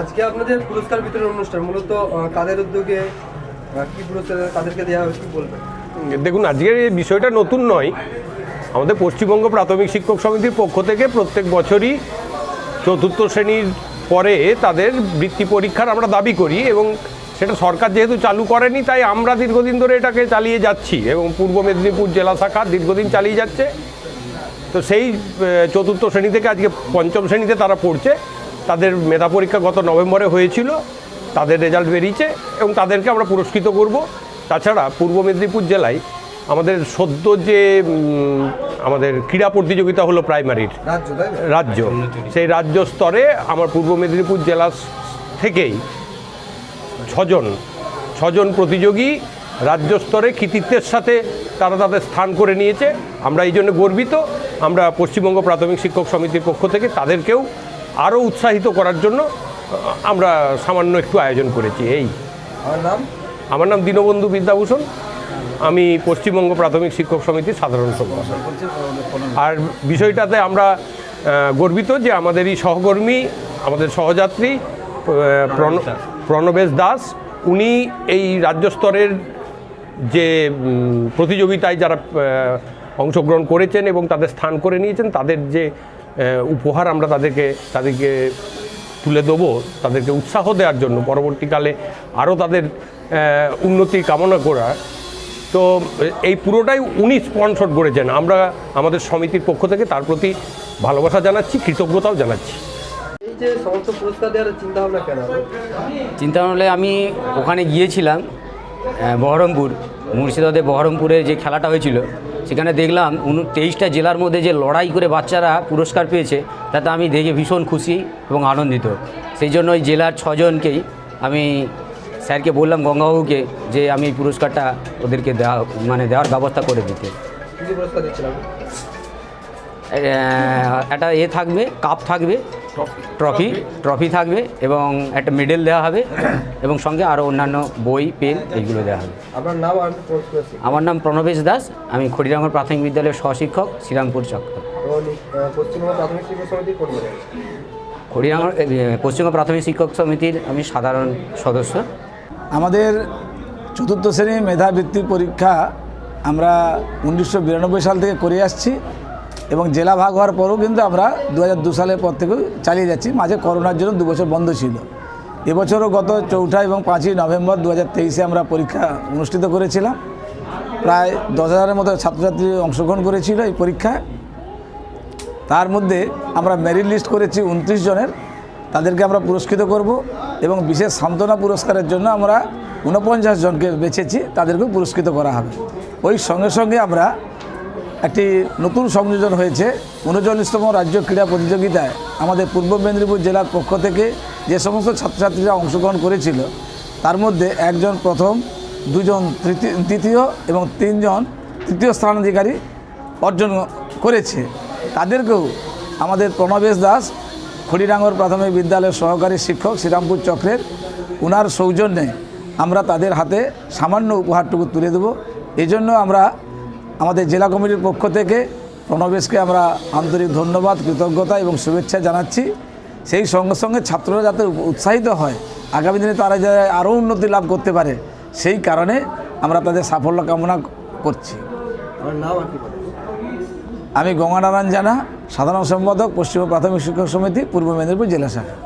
আজকে আপনাদের পুরস্কার বিতরণ অনুষ্ঠান, মূলত কাদের উদ্যোগে কি পুরস্কার কাদেরকে দেওয়া হবে কি বলবেন? দেখুন, আজকের এই বিষয়টা নতুন নয়। আমাদের পশ্চিমবঙ্গ প্রাথমিক শিক্ষক সমিতির পক্ষ থেকে প্রত্যেক বছরই চতুর্থ শ্রেণির পরে তাদের বৃত্তি পরীক্ষার আমরা দাবি করি এবং সেটা সরকার যেহেতু চালু করেনি, তাই আমরা দীর্ঘদিন ধরে এটাকে চালিয়ে যাচ্ছি এবং পূর্ব মেদিনীপুর জেলা শাখা দীর্ঘদিন চালিয়ে যাচ্ছে। তো সেই চতুর্থ শ্রেণি থেকে আজকে পঞ্চম শ্রেণীতে তারা পড়ছে। তাদের মেধা পরীক্ষা গত নভেম্বরে হয়েছিল তাদের রেজাল্ট বেরিয়েছে এবং তাদেরকে আমরা পুরস্কৃত করব। তাছাড়া পূর্ব মেদিনীপুর জেলায় আমাদের সদ্য যে আমাদের ক্রীড়া প্রতিযোগিতা হলো প্রাইমারির রাজ্য। সেই রাজ্য স্তরে আমার পূর্ব মেদিনীপুর জেলা থেকেই ছজন ছজন প্রতিযোগী রাজ্য স্তরে কৃতিত্বের সাথে তারা তাদের স্থান করে নিয়েছে। আমরা এই জন্য গর্বিত। আমরা পশ্চিমবঙ্গ প্রাথমিক শিক্ষক সমিতির পক্ষ থেকে তাদেরকেও আরও উৎসাহিত করার জন্য আমরা সামান্য একটু আয়োজন করেছি। এই। আমার নাম? আমার নাম দীনবন্ধু বিদ্যাভূষণ। আমি পশ্চিমবঙ্গ প্রাথমিক শিক্ষক সমিতির সাধারণ সম্পাদক। আর বিষয়টাতে আমরা গর্বিত যে আমাদের এই সহকর্মী আমাদের সহযাত্রী প্রণ- প্রণবেশ দাস উনি এই রাজ্য স্তরের যে প্রতিযোগিতায় যারা অংশগ্রহণ করেছেন এবং তাদের স্থান করে নিয়েছেন তাদের যে উপহার আমরা তাদেরকে তাদেরকে তুলে দেবো তাদেরকে উৎসাহ দেওয়ার জন্য। পরবর্তীকালে আরও তাদের উন্নতি কামনা করা। তো এই পুরোটাই উনি স্পন্সর করেছেন। আমরা আমাদের সমিতির পক্ষ থেকে তার প্রতি ভালোবাসা জানাচ্ছি কৃতজ্ঞতাও জানাচ্ছি। এই যে সমস্ত পুরস্কার দেওয়ার চিন্তা ভাবনা হলে আমি ওখানে গিয়েছিলাম বহরমপুর মুর্শিদাবাদের বহরমপুরে যে খেলাটা হয়েছিল সেখানে দেখলাম উন তেইশটা জেলার মধ্যে যে লড়াই করে বাচ্চারা পুরস্কার পেয়েছে, তাতে আমি দেখে ভীষণ খুশি এবং আনন্দিত। সেই জন্য ওই জেলার ছজনকেই আমি স্যারকে বললাম, গঙ্গাবাবুকে, যে আমি পুরস্কারটা ওদেরকে দেওয়া মানে দেওয়ার ব্যবস্থা করে দিতে। পুরস্কার একটা এ থাকবে কাপ থাকবে ট্রফি ট্রফি থাকবে এবং একটা মেডেল দেওয়া হবে এবং সঙ্গে আরও অন্যান্য বই পেন এইগুলো দেওয়া হবে। আমার নাম প্রণবেশ দাস আমি খড়িরাঙ্গর প্রাথমিক বিদ্যালয়ের সহশিক্ষক শ্রীরামপুর চক্র। এবং পশ্চিমবঙ্গ প্রাথমিক শিক্ষক সমিতির কর্মী খড়িরাঙ্গর পশ্চিমবঙ্গ প্রাথমিক শিক্ষক সমিতির আমি সাধারণ সদস্য। আমাদের চতুর্থ শ্রেণির মেধাবৃত্তির পরীক্ষা আমরা উনিশশো বিরানব্বই সাল থেকে করে আসছি। এবং জেলা ভাগ হওয়ার পরেও কিন্তু আমরা দু হাজার দু সালের পর থেকেও চালিয়ে যাচ্ছি। মাঝে করোনার জন্য দু বছর বন্ধ ছিল। এবছরও গত চৌঠা এবং পাঁচই নভেম্বর দু আমরা পরীক্ষা অনুষ্ঠিত করেছিলাম। প্রায় দশ হাজারের মতো ছাত্রছাত্রী অংশগ্রহণ করেছিল এই পরীক্ষায়। তার মধ্যে আমরা মেরিট লিস্ট করেছি উনত্রিশ জনের। তাদেরকে আমরা পুরস্কৃত করব এবং বিশেষ সান্ত্বনা পুরস্কারের জন্য আমরা ঊনপঞ্চাশ জনকে বেছেছি, তাদেরকেও পুরস্কৃত করা হবে। ওই সঙ্গে সঙ্গে আমরা একটি নতুন সংযোজন হয়েছে। উনচল্লিশতম রাজ্য ক্রীড়া প্রতিযোগিতায় আমাদের পূর্ব মেদিনীপুর জেলার পক্ষ থেকে যে সমস্ত ছাত্রছাত্রীরা অংশগ্রহণ করেছিল, তার মধ্যে একজন প্রথম, দুজন তৃতীয় এবং তিনজন তৃতীয় স্থানাধিকারী অর্জন করেছে। তাদেরকেও আমাদের প্রণবেশ দাস খড়িরাঙ্গর প্রাথমিক বিদ্যালয়ের সহকারী শিক্ষক শ্রীরামপুর চক্রের, উনার সৌজন্যে আমরা তাদের হাতে সামান্য উপহারটুকু তুলে দেব। এই জন্য আমরা আমাদের জেলা কমিটির পক্ষ থেকে প্রণবেশকে আমরা আন্তরিক ধন্যবাদ কৃতজ্ঞতা এবং শুভেচ্ছা জানাচ্ছি। সেই সঙ্গে সঙ্গে ছাত্ররা যাতে উৎসাহিত হয় আগামী দিনে তারা যাতে আরও উন্নতি লাভ করতে পারে সেই কারণে আমরা তাদের সাফল্য কামনা করছি। আমি গঙ্গানারায়ণ জানা সাধারণ সম্পাদক পশ্চিম প্রাথমিক শিক্ষক সমিতি পূর্ব মেদিনীপুর জেলা শাখা।